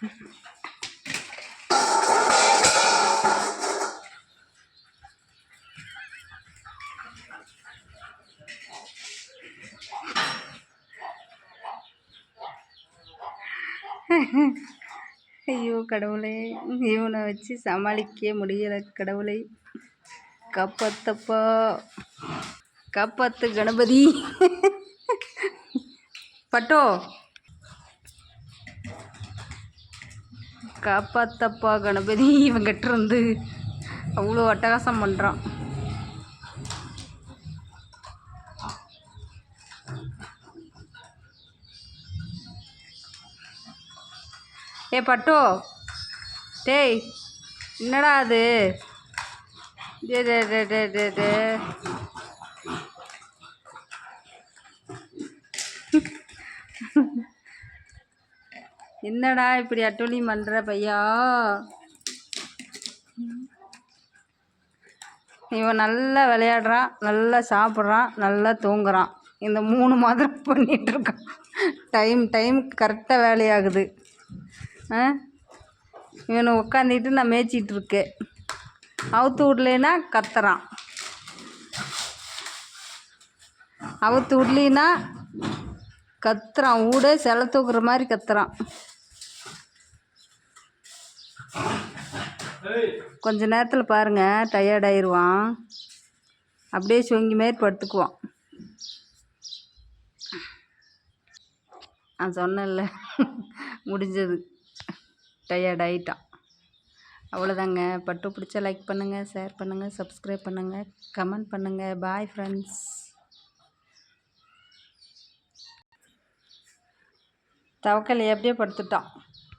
ஐயோ கடவுளே. இவனை வச்சு சமாளிக்க முடியலை கடவுளை. காப்பாத்தப்பா. காப்பாத்து கணபதி. பட்டோ. காப்பாத்தப்பா கணபதி. இவங்கிட்ட இருந்து அவ்வளோ அட்டகாசம் பண்ணுறான் ஏ பட்டோ. டேய் என்னடா அது? டே டே டே டே டே டே என்னடா இப்படி அட்டூழியம் பண்ணுற பையா? இவன் நல்லா விளையாடுறான் நல்லா சாப்பிட்றான் நல்லா தூங்குறான். இந்த மூணு மாதம் பண்ணிகிட்ருக்கான் டைம் டைம் கரெக்டாக வேலையாகுது. ஆ? இவனை உட்காந்துட்டு நான் மேய்ச்சிட்ருக்கேன் அவுத்து விடலைன்னா கத்துறான். அவுத்து விடலின்னா கத்துறான். ஊடே செல தூக்குற மாதிரி கத்துறான். கொஞ்ச நேரத்தில் பாருங்கள் டயர்ட் ஆயிடுவான் அப்படியே சொங்கி மாரி படுத்துக்குவான் நான் சொன்னேன்ல முடிஞ்சது. டயர்டாயிட்டான் அவ்வளோதாங்க பட்டு பிடிச்சா லைக் பண்ணுங்கள் ஷேர் பண்ணுங்கள் சப்ஸ்கிரைப் பண்ணுங்கள் கமெண்ட் பண்ணுங்கள் பாய் ஃப்ரெண்ட்ஸ் தவக்கல் எப்படியோ படுத்துட்டான்.